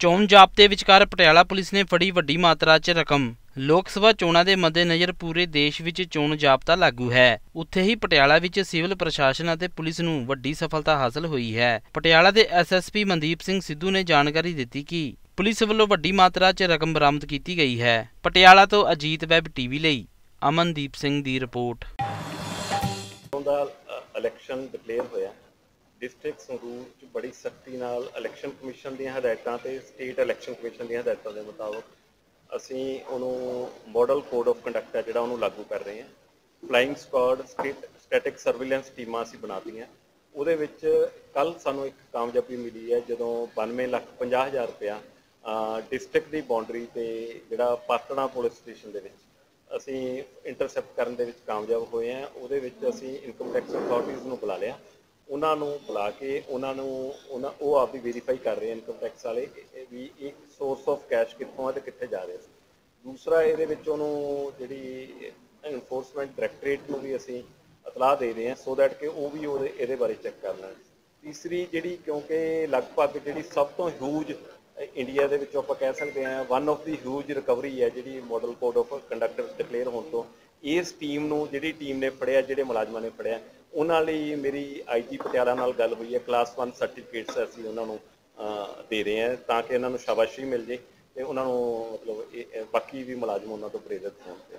ਚੋਣ ਜ਼ਾਬਤੇ ਵਿਚਕਾਰ ਪਟਿਆਲਾ ਪੁਲਿਸ ਨੇ ਫੜੀ ਵੱਡੀ ਮਾਤਰਾ 'ਚ ਰਕਮ। ਲੋਕ ਸਭਾ ਚੋਣਾਂ ਦੇ ਮੱਦੇਨਜ਼ਰ ਪੂਰੇ ਦੇਸ਼ ਵਿੱਚ ਚੋਣ ਜ਼ਾਬਤਾ ਲਾਗੂ ਹੈ। ਉੱਥੇ ਹੀ ਪਟਿਆਲਾ ਵਿੱਚ ਸਿਵਲ ਪ੍ਰਸ਼ਾਸਨ ਅਤੇ ਪੁਲਿਸ ਨੂੰ ਵੱਡੀ ਸਫਲਤਾ ਹਾਸਲ ਹੋਈ ਹੈ। ਪਟਿਆਲਾ ਦੇ ਐਸਐਸਪੀ ਮਨਦੀਪ ਸਿੰਘ ਸਿੱਧੂ ਨੇ ਜਾਣਕਾਰੀ ਦਿੱਤੀ ਕਿ ਪੁਲਿਸ ਵੱਲੋਂ ਵੱਡੀ ਮਾਤਰਾ 'ਚ ਰਕਮ ਬਰਾਮਦ ਕੀਤੀ ਗਈ ਹੈ। ਪਟਿਆਲਾ ਤੋਂ ਅਜੀਤ ਵੈਬ ਟੀਵੀ ਲਈ ਅਮਨਦੀਪ ਸਿੰਘ ਦੀ ਰਿਪੋਰਟ। ਦਾ ਇਲੈਕਸ਼ਨ ਡਿਕਲੇਅਰ ਹੋਇਆ। ਡਿਸਟ੍ਰਿਕਟ ਸੰਗਰੂਰ ਚ ਬੜੀ ਸਖਤੀ ਨਾਲ ਇਲੈਕਸ਼ਨ ਕਮਿਸ਼ਨ ਦੀਆਂ ਹਦਾਇਤਾਂ ਤੇ ਸਟੇਟ ਇਲੈਕਸ਼ਨ ਕਮਿਸ਼ਨ ਦੀਆਂ ਹਦਾਇਤਾਂ ਦੇ ਮੁਤਾਬਕ ਅਸੀਂ ਉਹਨੂੰ ਮਾਡਲ ਕੋਡ ਆਫ ਕੰਡਕਟ ਹੈ ਜਿਹੜਾ ਉਹਨੂੰ ਲਾਗੂ ਕਰ ਰਹੇ ਹਾਂ। Flying squad state static surveillance ਟੀਮਾਂ ਅਸੀਂ ਬਣਾਤੀਆਂ। ਉਹਦੇ ਵਿੱਚ ਕੱਲ ਸਾਨੂੰ ਇੱਕ ਕਾਮਯਾਬੀ ਮਿਲੀ ਹੈ ਜਦੋਂ 92 ਲੱਖ 50 ਹਜ਼ਾਰ ਰੁਪਇਆ ਡਿਸਟ੍ਰਿਕਟ ਦੀ ਬਾਉਂਡਰੀ ਤੇ ਜਿਹੜਾ ਪਾਤਣਾ ਪੁਲਿਸ ਸਟੇਸ਼ਨ ਦੇ ਵਿੱਚ ਅਸੀਂ ਇੰਟਰਸੈਪਟ ਕਰਨ ਦੇ ਵਿੱਚ ਕਾਮਯਾਬ ਹੋਏ ਆ ਉਹਦੇ ਵਿੱਚ ਅਸੀਂ ਇਨਕਮ ਟੈਕਸ ਅਥਾਰਟੀਜ਼ ਨੂੰ ਬੁਲਾ ਲਿਆ। ਉਹਨਾਂ ਨੂੰ ਬੁਲਾ ਕੇ ਉਹਨਾਂ ਨੂੰ ਉਹਨਾਂ, ਉਹ ਆਪ ਹੀ ਵੈਰੀਫਾਈ ਕਰ ਰਹੇ ਇਨਕਮ ਟੈਕਸ ਵਾਲੇ ਕਿ ਇਹ ਵੀ ਇੱਕ ਸੋਰਸ ਆਫ ਕੈਸ਼ ਕਿੱਥੋਂ ਆ ਤੇ ਕਿੱਥੇ ਜਾ ਰਿਹਾ ਸੀ। ਦੂਸਰਾ ਇਹਦੇ ਵਿੱਚ ਉਹਨੂੰ ਜਿਹੜੀ ਐਨਫੋਰਸਮੈਂਟ ਡਾਇਰੈਕਟੋਰੇਟ ਨੂੰ ਵੀ ਅਸੀਂ ਇਤਲਾਹ ਦੇ ਰਹੇ ਹਾਂ ਸੋ ਦੈਟ ਕਿ ਉਹ ਵੀ ਉਹਦੇ, ਇਹਦੇ ਬਾਰੇ ਚੈੱਕ ਕਰ ਲੈਣ। ਤੀਸਰੀ ਜਿਹੜੀ ਕਿਉਂਕਿ ਲਗਭਗ ਜਿਹੜੀ ਸਭ ਤੋਂ ਹਿਊਜ ਇੰਡੀਆ ਦੇ ਵਿੱਚੋਂ ਆਪਾਂ ਕਹਿ ਸਕਦੇ ਹਾਂ one of the huge recovery ਹੈ ਜਿਹੜੀ model code of conductor declare ਹੋਣ ਤੋਂ ਇਸ ਟੀਮ ਨੂੰ ਜਿਹੜੀ ਟੀਮ ਨੇ ਫੜਿਆ ਜਿਹੜੇ ਮੁਲਾਜ਼ਮਾਂ ਨੇ ਫੜਿਆ ਉਹਨਾਂ ਲਈ ਮੇਰੀ ਆਈਜੀ ਪਟਿਆਲਾ ਨਾਲ ਗੱਲ ਹੋਈ ਹੈ। ਕਲਾਸ 1 ਸਰਟੀਫਿਕੇਟਸ ਅਸੀਂ ਉਹਨਾਂ ਨੂੰ ਦੇ ਰਹੇ ਹਾਂ ਤਾਂ ਕਿ ਉਹਨਾਂ ਨੂੰ ਸ਼ਾਬਾਸ਼ੀ ਮਿਲ ਜੇ ਤੇ ਉਹਨਾਂ ਨੂੰ ਮਤਲਬ ਇਹ- ਬਾਕੀ ਵੀ ਮੁਲਾਜ਼ਮ ਉਹਨਾਂ ਤੋਂ ਪ੍ਰੇਰਿਤ ਹੋਣ।